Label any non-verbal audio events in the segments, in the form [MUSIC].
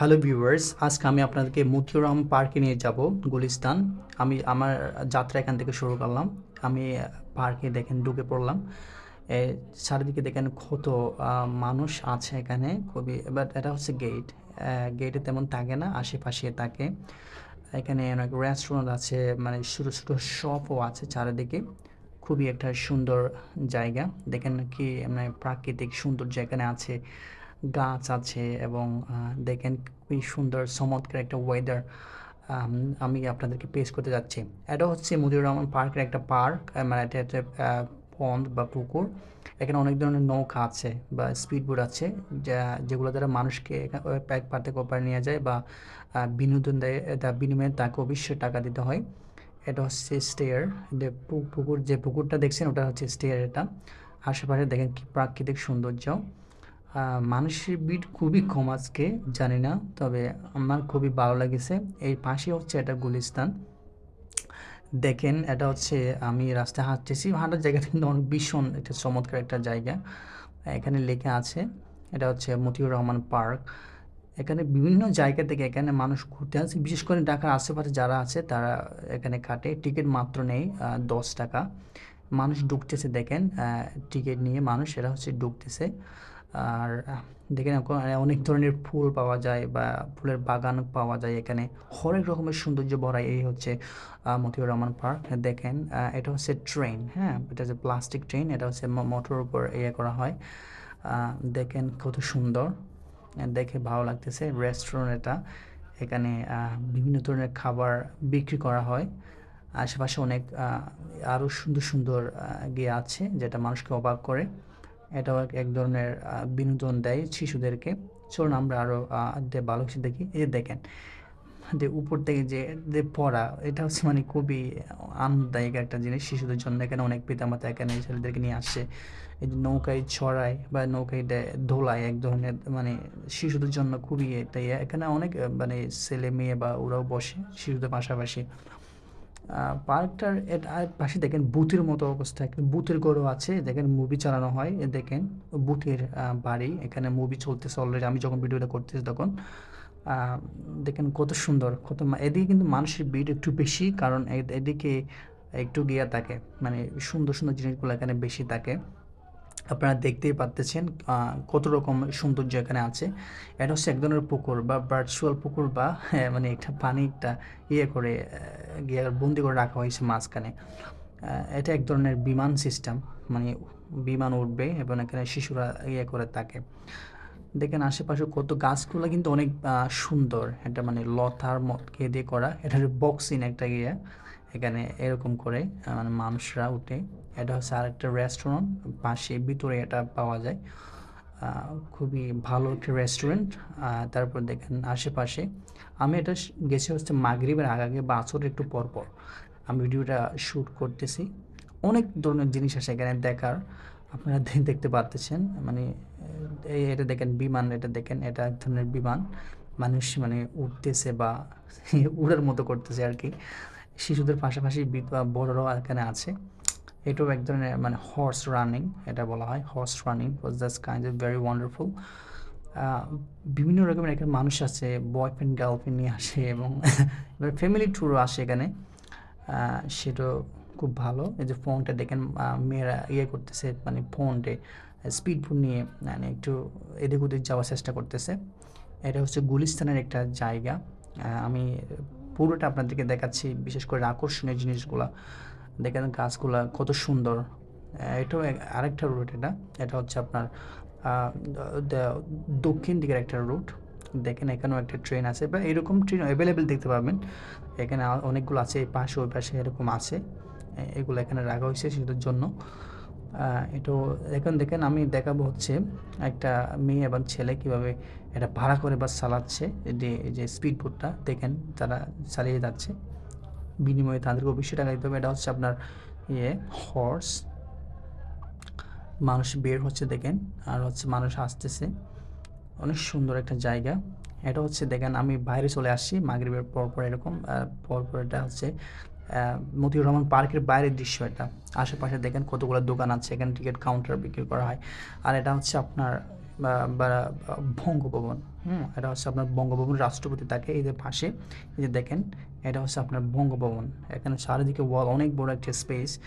Hello viewers আজকে আমি আপনাদেরকে মতিউর রহমান পার্কে নিয়ে যাব, গুলিস্তান। আমি আমার যাত্রা এখান থেকে শুরু করলাম। আমি পার্কে দেখেন ঢুকে পড়লাম। চারিদিকে দেখেন কত মানুষ আছে এখানে, খুবই বাট এটা হচ্ছে গেট গেটে তেমন থাকে না, আশেপাশে থাকে। এখানে অনেক রেস্টুরেন্ট আছে মানে ছোটো ছোটো শপও আছে চারিদিকে। খুবই একটা সুন্দর জায়গা। দেখেন কি মানে প্রাকৃতিক সৌন্দর্য এখানে আছে। গাছ আছে এবং দেখেন খুবই সুন্দর চমৎকার একটা ওয়েদার আমি আপনাদেরকে পেশ করতে যাচ্ছি। এটা হচ্ছে মুজিবুর রহমান পার্কের একটা পার্ক মানে এটা একটা পন্ড বা পুকুর। এখানে অনেক ধরনের নৌকা আছে বা স্পিড বোট আছে, যা, যেগুলো দ্বারা মানুষকে এক পার থেকে ওপার নিয়ে যায় বা বিনোদন দেয়। তার বিনিময়ে তাকে অবশ্যই টাকা দিতে হয়। এটা হচ্ছে স্টেয়ার যে পুকুর, যে পুকুরটা দেখছেন ওটা হচ্ছে স্টেয়ার এটা। আশেপাশে দেখেন কি প্রাকৃতিক সৌন্দর্য। মানুষের ভিড় খুবই কম আজকে, জানি না, তবে আমার খুবই ভালো লেগেছে। এই পাশে হচ্ছে এটা গুলিস্তান। দেখেন, এটা হচ্ছে আমি রাস্তায় হাঁটতেছি। হাঁটার জায়গাটা কিন্তু অনেক ভীষণ, একটা চমৎকার একটা জায়গা। এখানে লেখা আছে, এটা হচ্ছে মতিউর রহমান পার্ক। এখানে বিভিন্ন জায়গা থেকে এখানে মানুষ ঘুরতে আসে। বিশেষ করে ঢাকার আশেপাশে যারা আছে, তারা এখানে কাটে টিকিট মাত্র নেই দশ টাকা। মানুষ ঢুকতেছে, দেখেন টিকিট নিয়ে মানুষ, এরা হচ্ছে ঢুকতেছে। আর দেখেন অনেক ধরনের ফুল পাওয়া যায় বা ফুলের বাগান পাওয়া যায় এখানে। হরেক রকমের সৌন্দর্য ভরা এই হচ্ছে মতিউর রহমান পার্ক। দেখেন এটা হচ্ছে ট্রেন হ্যাঁ? এটা হচ্ছে প্লাস্টিক ট্রেন, এটা হচ্ছে মোটর উপর ইয়ে করা হয়। দেখেন কত সুন্দর। দেখে ভালো লাগতেছে, রেস্টুরেন্ট এটা। এখানে বিভিন্ন ধরনের খাবার বিক্রি করা হয়। আশেপাশে অনেক আরও সুন্দর সুন্দর গিয়ে আছে, যেটা মানুষকে অবাক করে। এটাও এক- ধরনের বিনোদন দেয় শিশুদেরকে। চলুন আমরা আরও ভালো কিছু দেখি এই যে দেখেন, যে উপর থেকে যে যে পড়া, এটা হচ্ছে মানে খুবই আনন্দদায়ক একটা জিনিস শিশুদের জন্য। এখানে অনেক পিতামাতা এখানে ছেলেদেরকে নিয়ে আসছে এই যে নৌকায় ছড়ায় বা নৌকায় দোলায় এক ধরনের মানে শিশুদের জন্য খুবই এটা ইয়ে। এখানে অনেক মানে ছেলে মেয়ে বা ওরাও বসে শিশুদের পাশাপাশি। পার্কটার পাশে দেখেন বুথের মতো অবস্থা। একটা বুথের গরু আছে, দেখেন মুভি চালানো হয় দেখেন বুথের বাড়ি, এখানে মুভি চলতেছে অলরেডি আমি যখন ভিডিওটা করতেছি তখন দেখেন কত সুন্দর, কত এদিকে কিন্তু মানুষের ভিড় একটু বেশি, কারণ এদিকে একটু গিয়া থাকে মানে সুন্দর সুন্দর জিনিসগুলো এখানে বেশি থাকে। আপনারা দেখতেই পাচ্তেছেন আহ, কত রকম সৌন্দর্য এখানে আছে। এটা হচ্ছে এক ধরনের পুকুর বা ভার্চুয়াল পুকুর বা হ্যাঁ, মানে একটা পানি একটা ইয়ে করে গিয়ে বন্দি করে রাখা হয়েছে মাঝখানে। এটা এক ধরনের বিমান সিস্টেম মানে বিমান উঠবে এবং এখানে শিশুরা ইয়ে করে থাকে। দেখেন আশেপাশে কত গাছগুলো কিন্তু অনেক সুন্দর। এটা মানে লতার মতকে দিয়ে করা। এটা বক্সিং একটা ইয়ে এখানে এরকম করে মানে মানুষরা উঠে। এটা হচ্ছে আরেকটা রেস্টুরেন্ট পাশে ভিতরে এটা পাওয়া যায়। খুবই ভালো একটা রেস্টুরেন্ট তারপর দেখেন আশেপাশে। আমি এটা গেছি হচ্ছে মাগরিবের আগে আগে বা আসরের একটু পর পর আমি ভিডিওটা শ্যুট করতেছি। অনেক ধরনের জিনিস আছে এখানে দেখার। আপনারা দেখতে পাচ্ছেন মানে এই এটা দেখেন বিমান, এটা দেখেন, এটা এক ধরনের বিমান। মানুষ মানে উঠতেছে বা [LAUGHS] উড়ার মতো করতেছে আর কি। শিশুদের পাশাপাশি বড়রাও এখানে আছে। এটাও এক ধরনের মানে হর্স রানিং এটা বলা হয় horse running was just kind of very wonderful বিভিন্ন রকমের এখানে মানুষ আছে বয়ফ্রেন্ড গার্লফ্রেন্ড নিয়ে আসে এবং এবার ফ্যামিলি ট্যুরও আসে এখানে। সেটাও খুব ভালো। এই যে ফোনটা দেখেন মেয়েরা ইয়ে করতেছে মানে ফোনটে স্পিড ফোন নিয়ে মানে একটু এদিক ওদিক যাওয়ার চেষ্টা করতেছে। এটা হচ্ছে গুলিস্তানের একটা জায়গা। আমি পুরোটা আপনাদেরকে দেখাচ্ছি, বিশেষ করে আকর্ষণীয় জিনিসগুলা। দেখেন গাছগুলা কত সুন্দর। এটাও আরেকটা রুট এটা। এটা হচ্ছে আপনার দক্ষিণ দিকের একটা রুট দেখেন এখানেও একটা ট্রেন আছে। বা এরকম ট্রেন অ্যাভেলেবেল দেখতে পাবেন এখানে অনেকগুলো আছে, এই পাশে, ওই পাশে এরকম আছে। এগুলো এখানে রাখা হয়েছে সেটার জন্য। এটাও এখন দেখেন আমি দেখাবো হচ্ছে একটা মেয়ে এবং ছেলে কীভাবে এটা ভাড়া করে বাস চালাচ্ছে। যে যে স্পিড বোটটা দেখেন তারা চালিয়ে যাচ্ছে। বিনিময়ে তাদেরকে অবশ্যই টাকা দিতে হবে। এটা হচ্ছে আপনার ইয়ে হর্স মানুষ বের হচ্ছে দেখেন আর হচ্ছে মানুষ আসতেছে। অনেক সুন্দর একটা জায়গা। এটা হচ্ছে দেখেন আমি বাইরে চলে আসছি মাগরিবের পর পর এরকম আহ, পর পর এটা হচ্ছে মতিউর রহমান পার্কের বাইরের দৃশ্য এটা। আশেপাশে দেখেন কতগুলো দোকান আছে এখানে টিকিট কাউন্টার বিক্রি করা হয়। আর এটা হচ্ছে আপনার বা- বঙ্গভবন, হুম, এটা হচ্ছে আপনার বঙ্গভবন রাষ্ট্রপতি থাকে যে পাশে, এই যে দেখেন, এটা হচ্ছে আপনার বঙ্গভবন। এখানে চারিদিকে ওয়াল, অনেক বড় একটা স্পেস।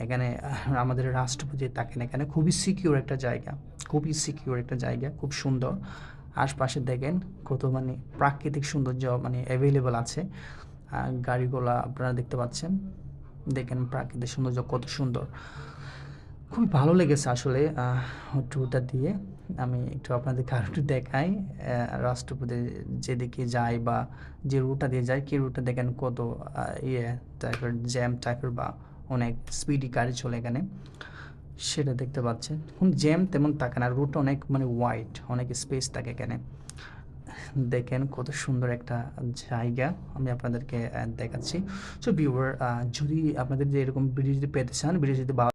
এখানে আমাদের রাষ্ট্রপতি থাকেন এখানে খুবই সিকিউর একটা জায়গা, খুবই সিকিউর একটা জায়গা, খুব সুন্দর। আশপাশে দেখেন কত মানে প্রাকৃতিক সৌন্দর্য মানে অ্যাভেলেবল আছে। গাড়িগুলা আপনারা দেখতে পাচ্ছেন। দেখেন প্রাকৃতিক সৌন্দর্য কত সুন্দর। খুবই ভালো লেগেছে আসলে ট্যুরটা দিয়ে। আমি একটু আপনাদেরকে আর একটু দেখাই রাষ্ট্রপতি যেদিকে যায় বা যে রুটটা দিয়ে যায়, কি রুটটা দেখেন কত ইয়ে টাইপের জ্যাম টাইপের বা অনেক স্পিডি গাড়ি চলে এখানে। সেটা দেখতে পাচ্ছেন। কোন জ্যাম তেমন থাকে না রুটটা অনেক মানে ওয়াইড অনেক স্পেস থাকে এখানে। দেখেন কত সুন্দর একটা জায়গা আমি আপনাদেরকে দেখাচ্ছি। সো ভিউয়ার যদি আপনাদের যে এরকম ভিডিও যদি পেতে চান ভিডিও যদি